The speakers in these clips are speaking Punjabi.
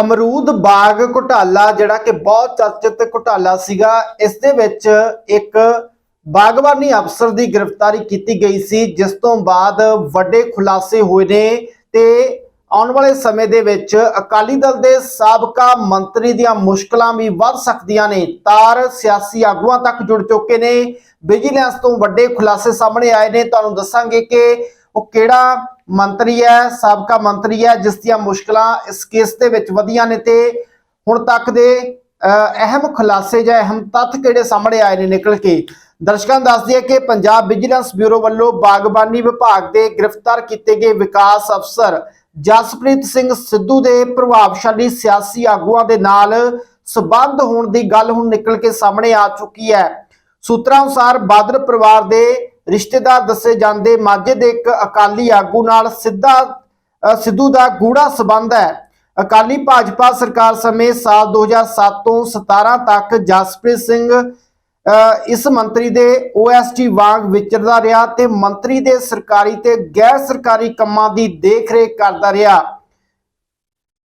ਅਮਰੂਦ ਬਾਗ ਘੁਟਾਲਾ, ਜਿਹੜਾ ਕਿ ਬਹੁਤ ਚਰਚਿਤ ਘੁਟਾਲਾ ਸੀਗਾ, ਇਸ ਦੇ ਵਿੱਚ ਇੱਕ ਬਾਗਬਾਨੀ ਅਫਸਰ ਦੀ ਗ੍ਰਿਫਤਾਰੀ ਕੀਤੀ ਗਈ ਸੀ, ਜਿਸ ਤੋਂ ਬਾਅਦ ਵੱਡੇ ਖੁਲਾਸੇ ਹੋਏ ਨੇ ਤੇ ਆਉਣ ਵਾਲੇ ਸਮੇਂ ਦੇ ਵਿੱਚ ਅਕਾਲੀ ਦਲ ਦੇ ਸਾਬਕਾ ਮੰਤਰੀ ਦੀਆਂ ਮੁਸ਼ਕਲਾਂ ਵੀ ਵੱਧ ਸਕਦੀਆਂ ਨੇ। ਤਾਰ ਸਿਆਸੀ ਆਗੂਆਂ ਤੱਕ ਜੁੜ ਚੁੱਕੇ ਨੇ। ਵਿਜੀਲੈਂਸ ਤੋਂ ਵੱਡੇ ਖੁਲਾਸੇ ਸਾਹਮਣੇ ਆਏ ਨੇ। ਤੁਹਾਨੂੰ ਦੱਸਾਂਗੇ ਕਿ ਉਹ ਕਿਹੜਾ ਮੰਤਰੀ ਹੈ, ਸਾਬਕਾ ਮੰਤਰੀ ਹੈ, ਜਿਸ ਦੀਆਂ ਮੁਸ਼ਕਲਾਂ ਇਸ ਕੇਸ ਦੇ ਵਿੱਚ ਵਧੀਆਂ ਨੇ ਤੇ ਹੁਣ ਤੱਕ ਦੇ ਅਹਿਮ ਖੁਲਾਸੇ ਜਾਂ ਅਹਿਮ ਤੱਥ ਕਿਹੜੇ ਸਾਹਮਣੇ ਆਏ ਨੇ ਨਿਕਲ ਕੇ? ਦਰਸ਼ਕਾਂ ਦੱਸ ਦਈਏ ਕਿ ਪੰਜਾਬ ਵਿਜੀਲੈਂਸ ਬਿਊਰੋ ਵੱਲੋਂ ਬਾਗਬਾਨੀ ਵਿਭਾਗ ਦੇ ਗ੍ਰਿਫਤਾਰ ਕੀਤੇ ਗਏ ਵਿਕਾਸ ਅਫਸਰ ਜਸਪ੍ਰੀਤ ਸਿੰਘ ਸਿੱਧੂ ਦੇ ਪ੍ਰਭਾਵਸ਼ਾਲੀ ਸਿਆਸੀ ਆਗੂਆਂ ਦੇ ਨਾਲ ਸਬੰਧ ਹੋਣ ਦੀ ਗੱਲ ਹੁਣ ਨਿਕਲ ਕੇ ਸਾਹਮਣੇ ਆ ਚੁੱਕੀ ਹੈ। ਸੂਤਰਾਂ ਅਨੁਸਾਰ ਬਾਦਲ ਪਰਿਵਾਰ ਦੇ ਰਿਸ਼ਤੇਦਾਰ ਦੱਸੇ ਜਾਂਦੇ ਮਾਝੇ ਦੇ ਇੱਕ ਅਕਾਲੀ ਆਗੂ ਨਾਲ ਸਿੱਧਾ ਸਿੱਧੂ ਦਾ ਗੂੜਾ ਸਬੰਧ ਹੈ। ਅਕਾਲੀ ਭਾਜਪਾ ਸਰਕਾਰ ਸਮੇਂ ਸਾਲ 2007 ਤੋਂ 17 ਤੱਕ ਜਸਪ੍ਰੀਤ ਸਿੰਘ ਇਸ ਮੰਤਰੀ ਦੇ OST ਵਾਂਗ ਵਿਚਰਦਾ ਰਿਹਾ ਤੇ ਮੰਤਰੀ ਦੇ ਸਰਕਾਰੀ ਤੇ ਗੈਰ ਸਰਕਾਰੀ ਕੰਮਾਂ ਦੀ ਦੇਖਰੇਖ ਕਰਦਾ ਰਿਹਾ।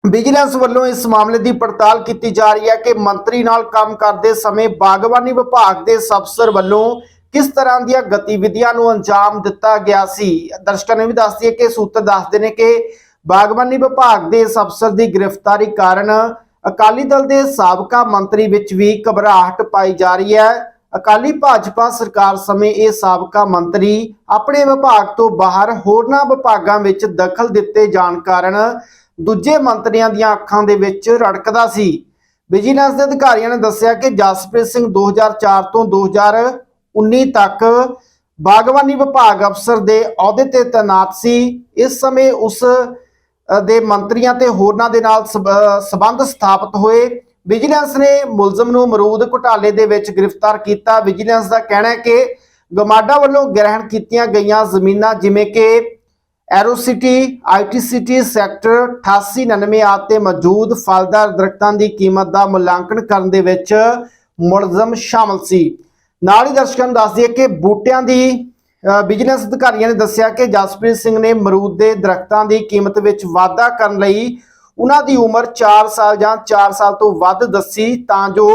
ਵਿਜੀਲੈਂਸ ਵੱਲੋਂ ਇਸ ਮਾਮਲੇ ਦੀ ਪੜਤਾਲ ਕੀਤੀ ਜਾ ਰਹੀ ਹੈ ਕਿ ਮੰਤਰੀ ਨਾਲ ਕੰਮ ਕਰਦੇ ਸਮੇਂ ਬਾਗਬਾਨੀ ਵਿਭਾਗ ਦੇ ਅਫਸਰ ਵੱਲੋਂ ਕਿਸ ਤਰ੍ਹਾਂ ਦੀਆਂ ਗਤੀਵਿਧੀਆਂ ਨੂੰ ਅੰਜਾਮ ਦਿੱਤਾ ਗਿਆ ਸੀ? ਦਰਸ਼ਕਾਂ ਨੇ ਵੀ ਦੱਸ ਦਈਏ ਕਿ ਸੂਤਰ ਦੱਸਦੇ ਨੇ ਕਿ ਬਾਗਬਾਨੀ ਵਿਭਾਗ ਦੇ ਇਸ ਅਫਸਰ ਦੀ ਗ੍ਰਿਫਤਾਰੀ ਕਾਰਨ ਅਕਾਲੀ ਦਲ ਦੇ ਸਾਬਕਾ ਮੰਤਰੀ ਵਿੱਚ ਵੀ ਘਬਰਾਹਟ ਪਾਈ ਜਾ ਰਹੀ ਹੈ। ਅਕਾਲੀ ਭਾਜਪਾ ਸਰਕਾਰ ਸਮੇਂ ਇਹ ਸਾਬਕਾ ਮੰਤਰੀ ਆਪਣੇ ਵਿਭਾਗ ਤੋਂ ਬਾਹਰ ਹੋਰਨਾਂ ਵਿਭਾਗਾਂ ਵਿੱਚ ਦਖਲ ਦਿੱਤੇ ਜਾਣ ਕਾਰਨ ਦੂਜੇ ਮੰਤਰੀਆਂ ਦੀਆਂ ਅੱਖਾਂ ਦੇ ਵਿੱਚ ਰੜਕਦਾ ਸੀ। ਵਿਜੀਲੈਂਸ ਦੇ ਅਧਿਕਾਰੀਆਂ ਨੇ ਦੱਸਿਆ ਕਿ ਜਸਪ੍ਰੀਤ ਸਿੰਘ 2004 ਤੋਂ 2019 ਤੱਕ ਬਾਗਬਾਨੀ ਵਿਭਾਗ ਅਫਸਰ ਦੇ ਅਹੁਦੇ ਤੇ ਤਾਇਨਾਤ ਸੀ। ਇਸ ਸਮੇਂ ਉਸ ਦੇ ਮੰਤਰੀਆਂ ਤੇ ਹੋਰਨਾਂ ਦੇ ਨਾਲ ਸਬ- ਅ, ਸਬੰਧ ਸਥਾਪਿਤ ਹੋਏ। ਵਿਜੀਲੈਂਸ ਨੇ ਮੁਲਜ਼ਮ ਨੂੰ ਮਰੂਦ ਘੁਟਾਲੇ ਦੇ ਵਿੱਚ ਗ੍ਰਿਫਤਾਰ ਕੀਤਾ। ਵਿਜੀਲੈਂਸ ਦਾ ਕਹਿਣਾ ਹੈ ਕਿ ਗਮਾਡਾ ਵੱਲੋਂ ਗ੍ਰਹਿਣ ਕੀਤੀਆਂ ਗਈਆਂ ਜ਼ਮੀਨਾਂ ਜਿਵੇਂ ਕਿ ਐਰੋਸਿਟੀ ਆਈਟੀਸੀਟੀ ਸੈਕਟਰ 8899 ਆਦਿ ਤੇ ਮੌਜੂਦ ਫਲਦਾਰ ਦਰਖਤਾਂ ਦੀ ਕੀਮਤ ਦਾ ਮੁਲਾਂਕਣ ਕਰਨ ਦੇ ਵਿੱਚ ਮੁਲਜ਼ਮ ਸ਼ਾਮਲ ਸੀ। ਨਾਲ ਹੀ ਦਰਸ਼ਕਾਂ ਨੂੰ ਦੱਸ ਦਈਏ ਕਿ ਬੂਟਿਆਂ ਦੀ ਅ, ਵਿਜੀਲੈਂਸ ਅਧਿਕਾਰੀਆਂ ਨੇ ਦੱਸਿਆ ਕਿ ਜਸਪ੍ਰੀਤ ਸਿੰਘ ਨੇ ਮਰੂਦ ਦੇ ਦਰਖਤਾਂ ਦੀ ਕੀਮਤ ਵਿੱਚ ਵਾਧਾ ਕਰਨ ਲਈ ਉਹਨਾਂ ਦੀ ਉਮਰ 4 ਸਾਲ ਜਾਂ 4 ਸਾਲ ਤੋਂ ਵੱਧ ਦੱਸੀ ਤਾਂ ਜੋ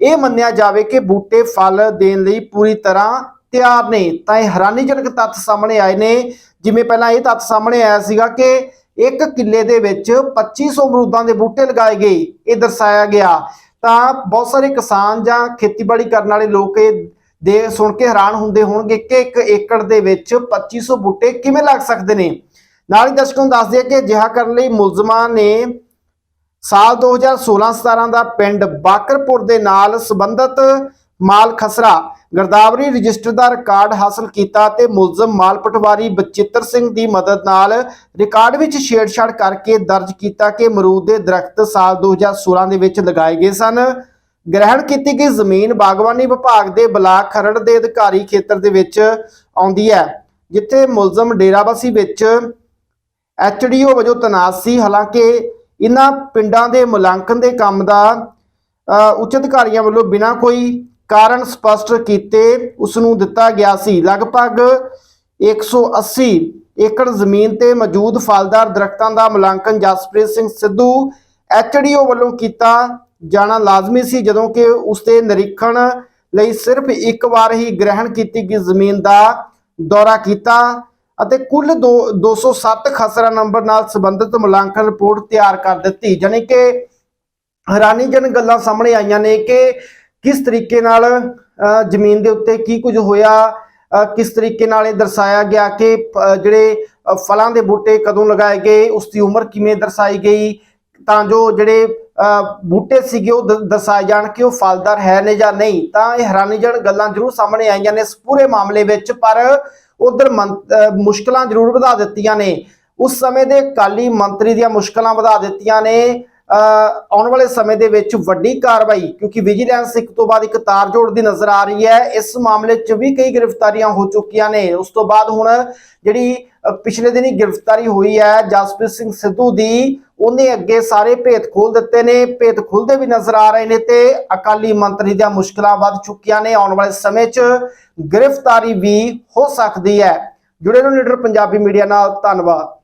ਇਹ ਮੰਨਿਆ ਜਾਵੇ ਕਿ ਬੂਟੇ ਫਲ ਦੇਣ ਲਈ ਪੂਰੀ ਤਰ੍ਹਾਂ ਤਿਆਰ ਨੇ। ਤਾਂ ਇਹ ਹੈਰਾਨੀਜਨਕ ਤੱਥ ਸਾਹਮਣੇ ਆਏ ਨੇ। ਜਿਵੇਂ ਪਹਿਲਾਂ ਇਹ ਤੱਥ ਸਾਹਮਣੇ ਆਇਆ ਸੀਗਾ ਕਿ ਇੱਕ ਕਿੱਲੇ ਦੇ ਵਿੱਚ 2500 ਅਮਰੂਦਾਂ ਦੇ ਬੂਟੇ ਲਗਾਏ ਗਏ। ਇਹ ਦਰਸਾਇਆ ਗਿਆ। ਤਾਂ ਬਹੁਤ ਸਾਰੇ ਕਿਸਾਨ ਜਾਂ ਖੇਤੀਬਾੜੀ ਕਰਨ ਵਾਲੇ ਲੋਕ ਇਹ ਦੇ ਸੁਣ ਕੇ ਹੈਰਾਨ ਹੁੰਦੇ ਹੋਣਗੇ ਕਿ ਇੱਕ ਏਕੜ ਦੇ ਵਿੱਚ 2500 ਬੂਟੇ ਕਿਵੇਂ ਲੱਗ ਸਕਦੇ ਨੇ। ਨਾਲ ਹੀ ਦਰਸ਼ਕਾਂ ਨੂੰ ਦੱਸ ਦਈਏ ਕਿ ਅਜਿਹਾ ਕਰਨ ਲਈ ਮੁਲਜ਼ਮਾਂ ਨੇ ਸਾਲ 2016-17 ਦਾ ਪਿੰਡ ਬਾਕਰਪੁਰ ਦੇ ਨਾਲ ਸੰਬੰਧਿਤ ਮਾਲ ਖਸਰਾ। ਗਰਦਾਵਰੀ ਰਜਿਸਟਰ ਦਾ ਰਿਕਾਰਡ ਹਾਸਲ ਕੀਤਾ ਤੇ ਮੁਲਜ਼ਮ ਮਾਲ ਪਟਵਾਰੀ ਬਚਿੱਤਰ ਸਿੰਘ ਦੀ ਮਦਦ ਨਾਲ ਰਿਕਾਰਡ ਵਿੱਚ ਛੇੜਛਾੜ ਕਰਕੇ ਦਰਜ ਕੀਤਾ ਕਿ ਅਮਰੂਦ ਦੇ ਦਰਖਤ ਸਾਲ 2016 ਦੇ ਵਿੱਚ ਲਗਾਏ ਗਏ ਸਨ। ਗ੍ਰਹਿਣ ਕੀਤੀ ਗਈ ਜ਼ਮੀਨ ਬਾਗਬਾਨੀ ਵਿਭਾਗ ਦੇ ਬਲਾਕ ਖਰੜ ਦੇ ਅਧਿਕਾਰੀ ਖੇਤਰ ਦੇ ਵਿੱਚ ਆਉਂਦੀ ਹੈ ਜਿੱਥੇ ਮੁਲਜ਼ਮ ਡੇਰਾਬੱਸੀ ਵਿੱਚ ਐਚਡੀਓ ਵਜੋਂ ਤੈਨਾਤ ਸੀ। ਹਾਲਾਂਕਿ ਇਹਨਾਂ ਪਿੰਡਾਂ ਦੇ ਮੁਲਾਂਕਣ ਦੇ ਕੰਮ ਦਾ ਅ, ਉੱਚ ਅਧਿਕਾਰੀਆਂ ਵੱਲੋਂ ਬਿਨਾਂ ਕੋਈ ਕਾਰਨ ਸਪਸ਼ਟ ਕੀਤੇ ਉਸ ਨੂੰ ਦਿੱਤਾ ਗਿਆ ਸੀ। ਲਗਭਗ 180 ਏਕੜ ਜ਼ਮੀਨ ਤੇ ਮੌਜੂਦ ਫਲਦਾਰ ਦਰਖਤਾਂ ਦਾ ਮੁਲਾਂਕਣ ਜਸਪ੍ਰੀਤ ਸਿੰਘ ਸਿੱਧੂ ਐਚਡੀਓ ਵੱਲੋਂ ਕੀਤਾ ਜਾਣਾ ਲਾਜ਼ਮੀ ਸੀ, ਜਦੋਂ ਕਿ ਉਸ ਦੇ ਨਿਰੀਖਣ ਲਈ ਸਿਰਫ ਇੱਕ ਵਾਰ ਹੀ ਗ੍ਰਹਿਣ ਕੀਤੀ ਗਈ ਜ਼ਮੀਨ ਦਾ ਦੌਰਾ ਕੀਤਾ ਅਤੇ ਕੁੱਲ ਦੋ- 207 ਖਸਰਾ ਨੰਬਰ ਨਾਲ ਸੰਬੰਧਿਤ ਮੁਲਾਂਕਣ ਰਿਪੋਰਟ ਤਿਆਰ ਕਰ ਦਿੱਤੀ। ਜਾਣੀ ਕਿ ਹੈਰਾਨੀਜਨਕ ਗੱਲਾਂ ਸਾਹਮਣੇ ਆਈਆਂ ਨੇ ਕਿ ਕਿਸ ਤਰੀਕੇ ਨਾਲ ਅ, ਜ਼ਮੀਨ ਦੇ ਉੱਤੇ ਕੀ ਕੁਝ ਹੋਇਆ ਅ, ਕਿਸ ਤਰੀਕੇ ਨਾਲ ਇਹ ਦਰਸਾਇਆ ਗਿਆ ਕਿ ਜਿਹੜੇ ਫਲਾਂ ਦੇ ਬੂਟੇ ਕਦੋਂ ਲਗਾਏ ਗਏ ਉਸ ਦੀ ਉਮਰ ਕਿਵੇਂ ਦਰਸਾਈ ਗਈ ਤਾਂ ਜੋ ਜਿਹੜੇ ਅ, ਬੂਟੇ ਸੀਗੇ ਉਹ ਦ- ਦਰਸਾਏ ਜਾਣ ਕਿ ਉਹ ਫਲਦਾਰ ਹੈ ਨੇ ਜਾਂ ਨਹੀਂ ਤਾਂ ਇਹ ਹੈਰਾਨੀਜਨਕ ਗੱਲਾਂ ਜ਼ਰੂਰ ਸਾਹਮਣੇ ਆਈਆਂ ਨੇ ਇਸ ਪੂਰੇ ਮਾਮਲੇ ਵਿੱਚ ਪਰ ਉਧਰ ਮੁਸ਼ਕਲਾਂ ਜ਼ਰੂਰ ਵਧਾ ਦਿੱਤੀਆਂ ਨੇ। ਉਸ ਸਮੇਂ ਦੇ ਕਾਲੀ ਮੰਤਰੀ ਦੀਆਂ ਮੁਸ਼ਕਲਾਂ ਵਧਾ ਦਿੱਤੀਆਂ ਨੇ ਆਉਣ ਵਾਲੇ ਸਮੇਂ ਦੇ ਵਿੱਚ ਵੱਡੀ ਕਾਰਵਾਈ, ਕਿਉਂਕਿ ਵਿਜੀਲੈਂਸ ਇੱਕ ਤੋਂ ਬਾਅਦ ਇੱਕ ਤਾਰ ਜੋੜਦੀ ਨਜ਼ਰ ਆ ਰਹੀ ਹੈ। ਇਸ ਮਾਮਲੇ 'ਚ ਵੀ ਕਈ ਗ੍ਰਿਫਤਾਰੀਆਂ ਹੋ ਚੁੱਕੀਆਂ ਨੇ। ਉਸ ਤੋਂ ਬਾਅਦ ਹੁਣ ਜਿਹੜੀ ਪਿਛਲੇ ਦਿਨੀ ਗ੍ਰਿਫਤਾਰੀ ਹੋਈ ਹੈ, ਜਸਪ੍ਰੀਤ ਸਿੰਘ ਸਿੱਧੂ ਦੀ, ਉਹਨੇ ਅੱਗੇ ਸਾਰੇ ਭੇਤ ਖੋਲ ਦਿੱਤੇ ਨੇ। ਭੇਤ ਖੁੱਲਦੇ ਵੀ ਨਜ਼ਰ ਆ ਰਹੇ ਨੇ ਤੇ ਅਕਾਲੀ ਮੰਤਰੀ ਦੀਆਂ ਮੁਸ਼ਕਲਾਂ ਵੱਧ ਚੁੱਕੀਆਂ ਨੇ। ਆਉਣ ਵਾਲੇ ਸਮੇਂ 'ਚ ਗ੍ਰਿਫਤਾਰੀ ਵੀ ਹੋ ਸਕਦੀ ਹੈ। ਜੁੜੇ ਰਹੋ ਲੀਡਰ ਪੰਜਾਬੀ ਮੀਡੀਆ ਨਾਲ। ਧੰਨਵਾਦ।